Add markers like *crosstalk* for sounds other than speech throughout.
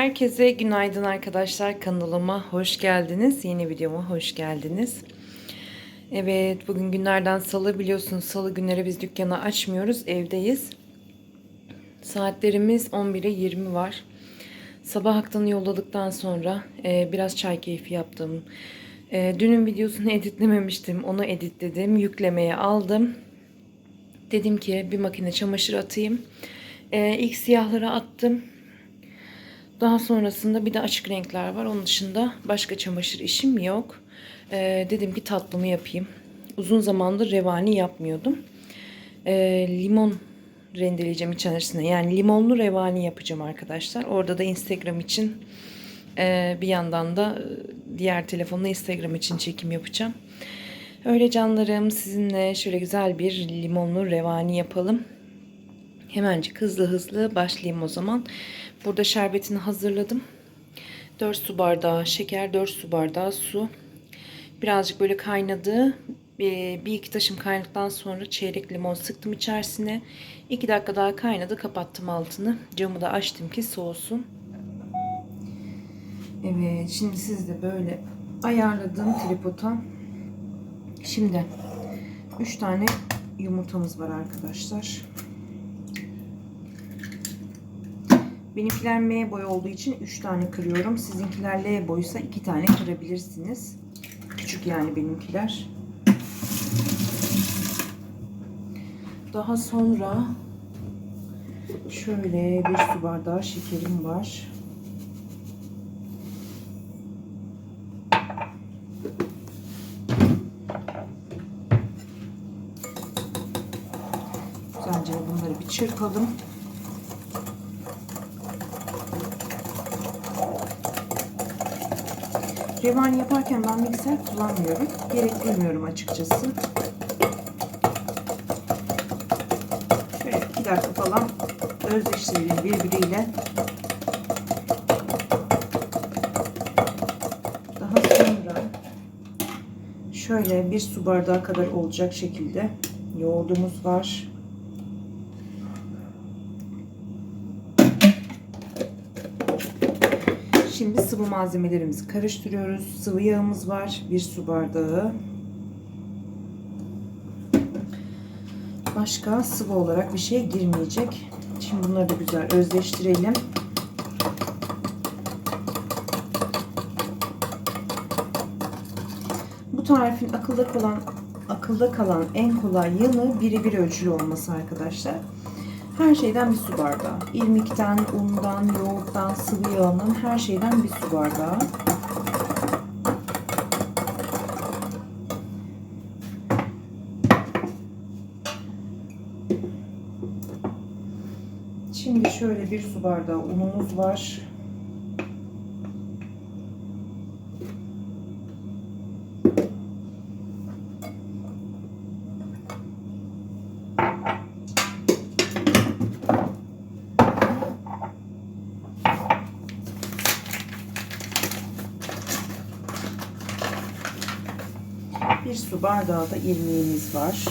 Herkese günaydın arkadaşlar. Kanalıma hoş geldiniz. Yeni videoma hoş geldiniz. Evet bugün günlerden salı biliyorsunuz salı günleri biz dükkanı açmıyoruz. Evdeyiz. Saatlerimiz 11'e 20 var. Sabah aktanı yolladıktan sonra e, biraz çay keyfi yaptım. E, dünün videosunu *laughs* editlememiştim. Onu editledim. Yüklemeye aldım. Dedim ki bir makine çamaşır atayım. E, ilk siyahları attım. Daha sonrasında bir de açık renkler var. Onun dışında başka çamaşır işim yok. Ee, dedim ki tatlımı yapayım. Uzun zamandır revani yapmıyordum. Ee, limon rendeleyeceğim içerisine. Yani limonlu revani yapacağım arkadaşlar. Orada da Instagram için e, bir yandan da e, diğer telefonla Instagram için çekim yapacağım. Öyle canlarım sizinle şöyle güzel bir limonlu revani yapalım. Hemencik hızlı hızlı başlayayım o zaman. Burada şerbetini hazırladım. 4 su bardağı şeker, 4 su bardağı su. Birazcık böyle kaynadı. Bir, bir iki taşım kaynadıktan sonra çeyrek limon sıktım içerisine. 2 dakika daha kaynadı. Kapattım altını. Camı da açtım ki soğusun. Evet şimdi siz de böyle ayarladım tripoda. Şimdi 3 tane yumurtamız var arkadaşlar. Benimkiler M boy olduğu için 3 tane kırıyorum. Sizinkiler L boysa 2 tane kırabilirsiniz. Küçük yani benimkiler. Daha sonra şöyle bir su bardağı şekerim var. Güzelce bunları bir çırpalım. Revani yaparken ben mikser kullanmıyorum. Gerek duymuyorum açıkçası. Şöyle iki dakika falan özleştirelim birbiriyle. Daha sonra şöyle bir su bardağı kadar olacak şekilde yoğurdumuz var. Şimdi sıvı malzemelerimizi karıştırıyoruz. Sıvı yağımız var. Bir su bardağı. Başka sıvı olarak bir şey girmeyecek. Şimdi bunları da güzel özleştirelim. Bu tarifin akılda kalan akılda kalan en kolay yanı birebir ölçülü olması arkadaşlar. Her şeyden bir su bardağı. İrmikten, undan, yoğurttan, sıvı yağından her şeyden bir su bardağı. Şimdi şöyle bir su bardağı unumuz var. Bir su bardağı da irmiğimiz var.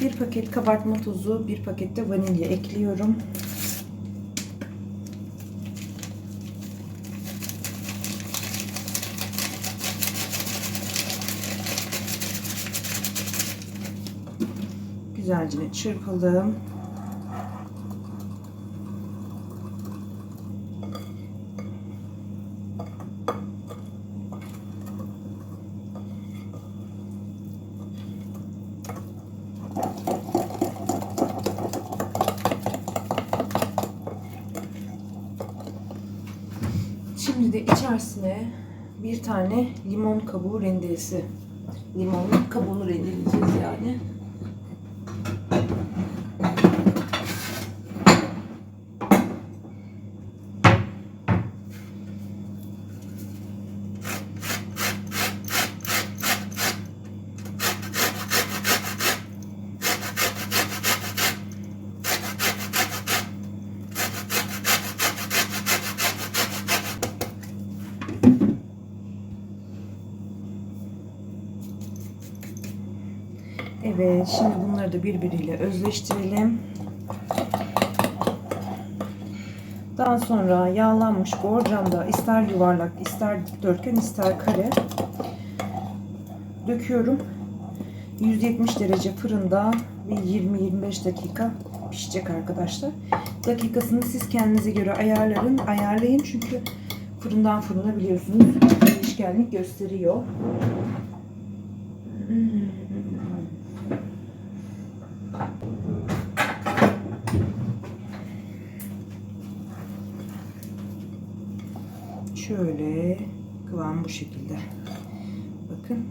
Bir paket kabartma tozu, bir paket de vanilya ekliyorum. Güzelce çırpalım. Şimdi de içerisine bir tane limon kabuğu rendesi. Limonun kabuğunu rendeleyeceğiz yani. Evet, şimdi bunları da birbiriyle özleştirelim. Daha sonra yağlanmış borcamda ister yuvarlak, ister dikdörtgen, ister kare döküyorum. 170 derece fırında bir 20-25 dakika pişecek arkadaşlar. Dakikasını siz kendinize göre ayarlayın, ayarlayın çünkü fırından fırına biliyorsunuz değişkenlik gösteriyor. Şöyle kıvam bu şekilde. Bakın.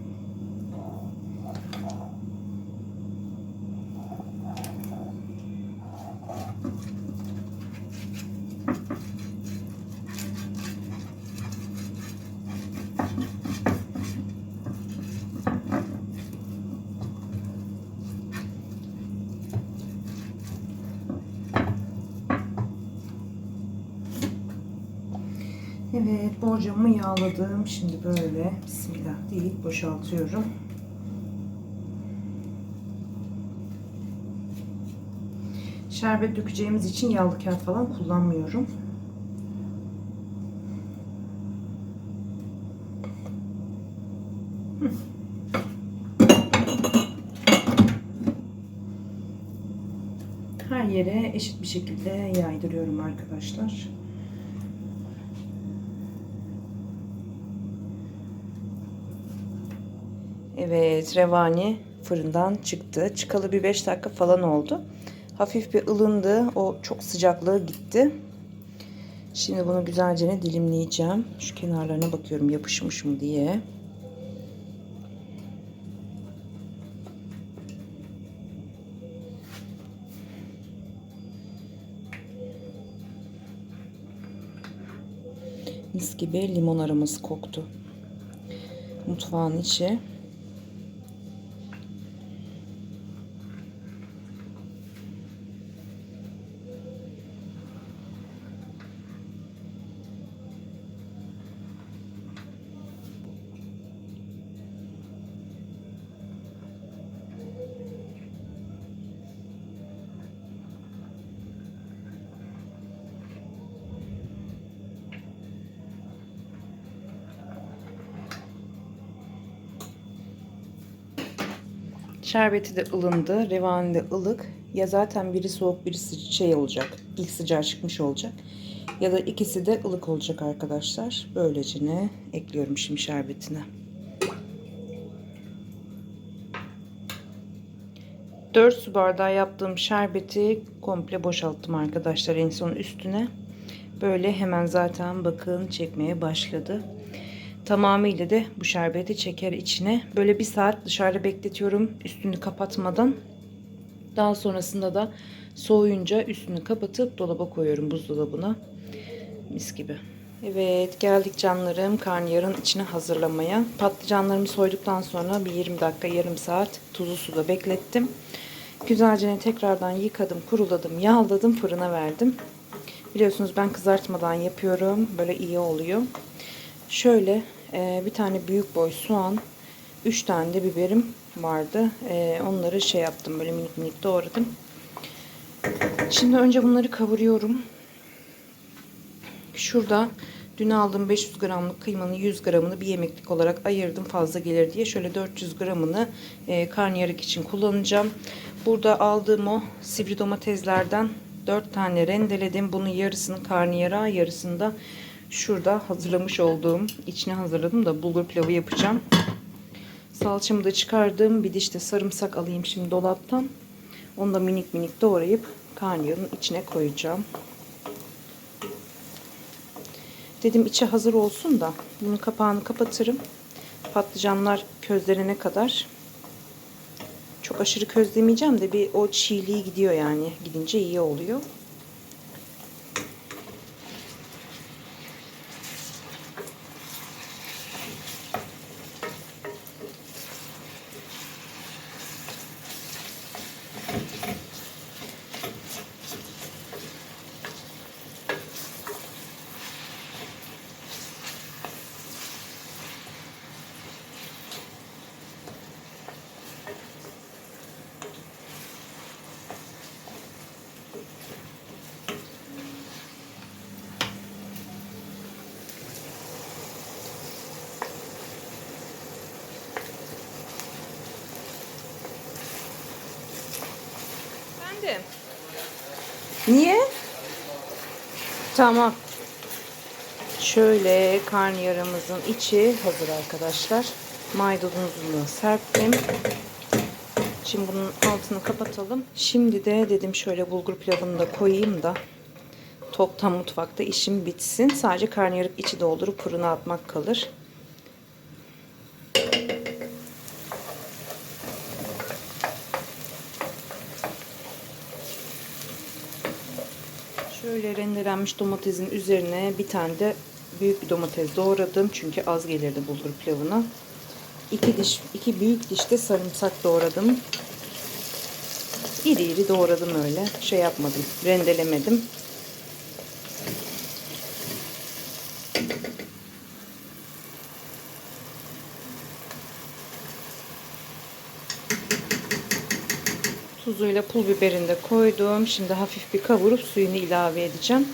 Evet borcamı yağladım. Şimdi böyle bismillah deyip boşaltıyorum. Şerbet dökeceğimiz için yağlı kağıt falan kullanmıyorum. Her yere eşit bir şekilde yaydırıyorum arkadaşlar. Evet revani fırından çıktı. Çıkalı bir 5 dakika falan oldu. Hafif bir ılındı. O çok sıcaklığı gitti. Şimdi bunu güzelce dilimleyeceğim. Şu kenarlarına bakıyorum yapışmış mı diye. Mis gibi limon aroması koktu. Mutfağın içi. Şerbeti de ılındı. Revani de ılık. Ya zaten biri soğuk birisi şey olacak. İlk sıcağı çıkmış olacak. Ya da ikisi de ılık olacak arkadaşlar. Böylece ne ekliyorum şimdi şerbetine. 4 su bardağı yaptığım şerbeti komple boşalttım arkadaşlar en son üstüne. Böyle hemen zaten bakın çekmeye başladı. Tamamıyla de bu şerbeti çeker içine. Böyle bir saat dışarıda bekletiyorum üstünü kapatmadan. Daha sonrasında da soğuyunca üstünü kapatıp dolaba koyuyorum buzdolabına. Mis gibi. Evet geldik canlarım karnıyarın içine hazırlamaya. Patlıcanlarımı soyduktan sonra bir 20 dakika yarım saat tuzlu suda beklettim. Güzelce tekrardan yıkadım, kuruladım, yağladım, fırına verdim. Biliyorsunuz ben kızartmadan yapıyorum. Böyle iyi oluyor. Şöyle e, bir tane büyük boy soğan, 3 tane de biberim vardı. E, onları şey yaptım böyle minik minik doğradım. Şimdi önce bunları kavuruyorum. Şurada dün aldığım 500 gramlık kıymanın 100 gramını bir yemeklik olarak ayırdım fazla gelir diye. Şöyle 400 gramını e, karnıyarık için kullanacağım. Burada aldığım o sivri domateslerden 4 tane rendeledim. Bunun yarısını karnıyara yarısını da şurada hazırlamış olduğum içine hazırladım da bulgur pilavı yapacağım. Salçamı da çıkardım. Bir diş de sarımsak alayım şimdi dolaptan. Onu da minik minik doğrayıp karnıyarın içine koyacağım. Dedim içi hazır olsun da bunun kapağını kapatırım. Patlıcanlar közlerine kadar. Çok aşırı közlemeyeceğim de bir o çiğliği gidiyor yani. Gidince iyi oluyor. Niye? Tamam. Şöyle karnıyarımızın içi hazır arkadaşlar. Maydanozunu serptim. Şimdi bunun altını kapatalım. Şimdi de dedim şöyle bulgur pilavını da koyayım da toptan mutfakta işim bitsin. Sadece karnıyarık içi doldurup fırına atmak kalır. Şöyle rendelenmiş domatesin üzerine bir tane de büyük bir domates doğradım. Çünkü az gelirdi bulgur pilavına. İki diş, iki büyük diş de sarımsak doğradım. İri iri doğradım öyle. Şey yapmadım. Rendelemedim. Tuzuyla pul biberini de koydum. Şimdi hafif bir kavurup suyunu ilave edeceğim.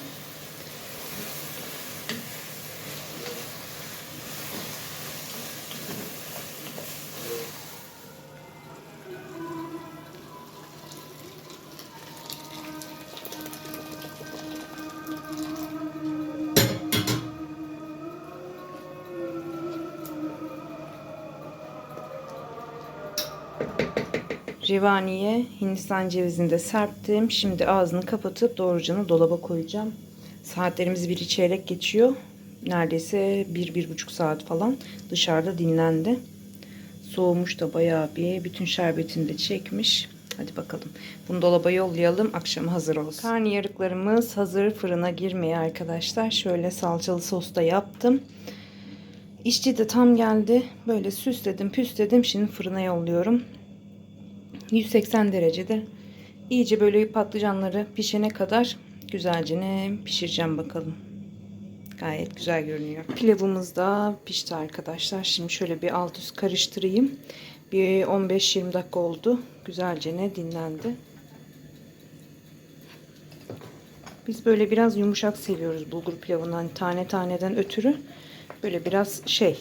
Rivaniye Hindistan cevizini de serptim. Şimdi ağzını kapatıp doğrucanı dolaba koyacağım. Saatlerimiz bir çeyrek geçiyor. Neredeyse bir, bir buçuk saat falan dışarıda dinlendi. Soğumuş da bayağı bir. Bütün şerbetini de çekmiş. Hadi bakalım. Bunu dolaba yollayalım. Akşam hazır olsun. Karnıyarıklarımız hazır fırına girmeye arkadaşlar. Şöyle salçalı sos da yaptım. İşçi de tam geldi. Böyle süsledim püsledim. Şimdi fırına yolluyorum. 180 derecede iyice böyle patlıcanları pişene kadar güzelce ne pişireceğim bakalım. Gayet güzel görünüyor. Pilavımız da pişti arkadaşlar. Şimdi şöyle bir alt üst karıştırayım. Bir 15-20 dakika oldu. Güzelce ne dinlendi. Biz böyle biraz yumuşak seviyoruz bulgur pilavından hani tane taneden ötürü. Böyle biraz şey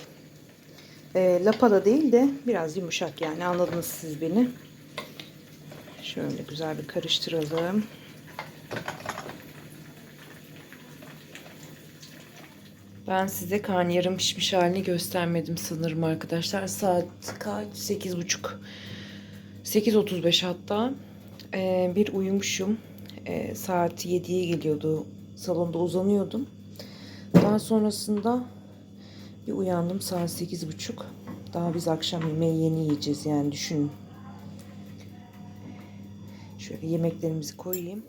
e, lapa da değil de biraz yumuşak yani anladınız siz beni. Şöyle güzel bir karıştıralım. Ben size karnıyarım pişmiş halini göstermedim sanırım arkadaşlar. Saat kaç? 8.30. 8.35 hatta. Ee, bir uyumuşum. Ee, saat 7'ye geliyordu. Salonda uzanıyordum. Daha sonrasında bir uyandım saat 8.30. Daha biz akşam yemeği yeni yiyeceğiz yani düşünün. Yemeklerimizi koyayım.